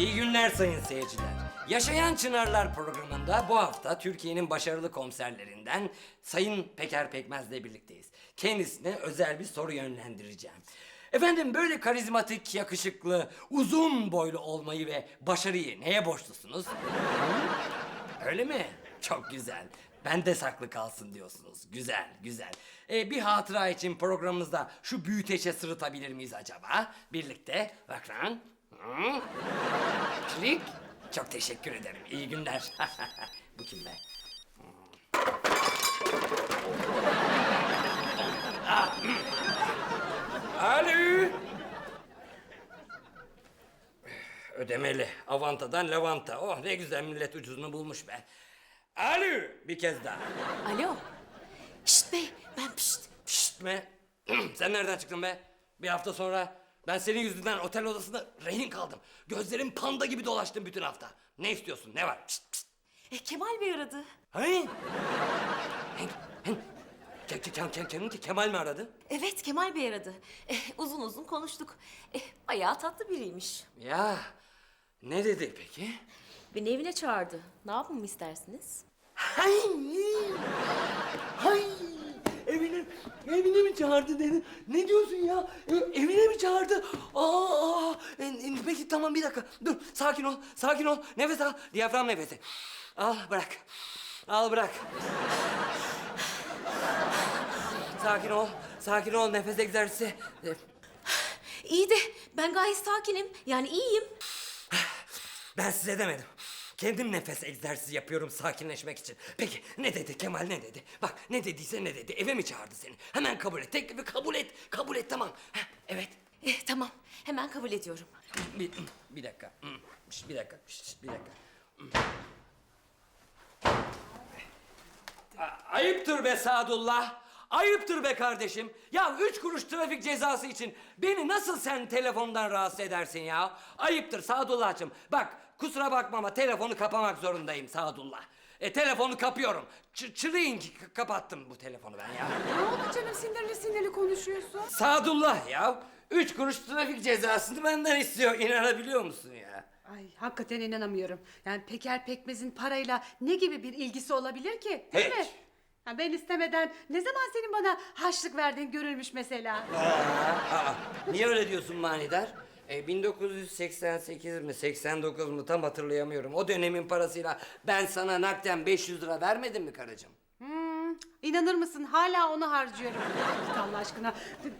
İyi günler sayın seyirciler. Yaşayan Çınarlar programında bu hafta Türkiye'nin başarılı komiserlerinden Sayın Peker Pekmez'le birlikteyiz. Kendisine özel bir soru yönlendireceğim. Efendim böyle karizmatik, yakışıklı, uzun boylu olmayı ve başarıyı neye borçlusunuz? Öyle mi? Çok güzel. Ben de saklı kalsın diyorsunuz. Güzel, güzel. Ee, bir hatıra için programımızda şu büyüteçe sırıtabilir miyiz acaba? Birlikte. Bakın. Hı? Klik. Çok teşekkür ederim. İyi günler. Bu kim be? Ah. Alo. Ödemeli. Avantadan lavanta. Oh ne güzel millet ucuzunu bulmuş be. Alo. Bir kez daha. Alo. Şşt bey ben pişt. Pişt mi? Sen nereden çıktın be? Bir hafta sonra ben senin yüzünden otel odasında rehin kaldım. Gözlerim panda gibi dolaştım bütün hafta. Ne istiyorsun? Ne var? Pişt, pişt. E, Kemal Bey aradı. Hey? Ke, ke, ke, ke, ke, Kemal mi aradı? Evet Kemal Bey aradı. E, uzun uzun konuştuk. E, bayağı tatlı biriymiş. Ya ne dedi peki? Beni evine çağırdı. Ne yapmamı istersiniz? Hay! Hay! Evine, evine mi çağırdı dedi. Ne diyorsun ya? E, çağırdı? Aa. E, e, peki tamam bir dakika. Dur sakin ol, sakin ol. Nefes al. Diyafram nefesi. Al bırak. Al bırak. Sakin ol, sakin ol. Nefes egzersizi. E, İyi de ben gayet sakinim. Yani iyiyim. Ben size demedim. Kendim nefes egzersizi yapıyorum sakinleşmek için. Peki ne dedi Kemal ne dedi? Bak ne dediyse ne dedi. Eve mi çağırdı seni? Hemen kabul et. Teklifi kabul et. Kabul et tamam. Heh, evet. Hemen kabul ediyorum. Bir, bir dakika. Bir dakika. Bir dakika. Ayıptır be Sadullah. Ayıptır be kardeşim. Ya üç kuruş trafik cezası için beni nasıl sen telefondan rahatsız edersin ya? Ayıptır Sadullah'cığım. Bak kusura bakma ama telefonu kapamak zorundayım Sadullah. E telefonu kapıyorum. Ç- çırıyın ki kapattım bu telefonu ben ya. Ne oldu canım sinirli sinirli konuşuyorsun? Sadullah ya. Üç kuruş trafik cezasını benden istiyor. İnanabiliyor musun ya? Ay hakikaten inanamıyorum. Yani Peker Pekmez'in parayla ne gibi bir ilgisi olabilir ki? Değil Hiç. mi? Ha, ben istemeden ne zaman senin bana harçlık verdiğin görülmüş mesela. Aa, niye öyle diyorsun manidar? E, 1988 mi 89 mu tam hatırlayamıyorum. O dönemin parasıyla ben sana nakden 500 lira vermedim mi karıcığım? İnanır mısın hala onu harcıyorum. Git Allah aşkına.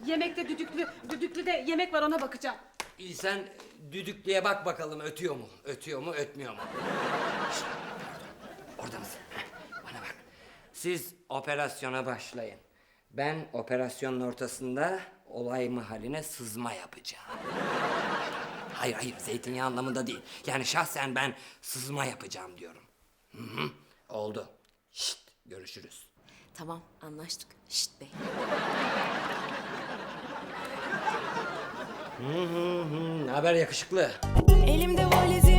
Yemekte düdüklü, düdüklü de yemek var ona bakacağım. İyi sen düdüklüye bak bakalım ötüyor mu? Ötüyor mu ötmüyor mu? Orada mısın? Bana bak. Siz operasyona başlayın. Ben operasyonun ortasında olay mahalline sızma yapacağım. Hayır hayır zeytinyağı anlamında değil. Yani şahsen ben sızma yapacağım diyorum. Hı hı, oldu. Şşt, görüşürüz. Tamam anlaştık. Şşt bey. Haber yakışıklı? Elimde valizim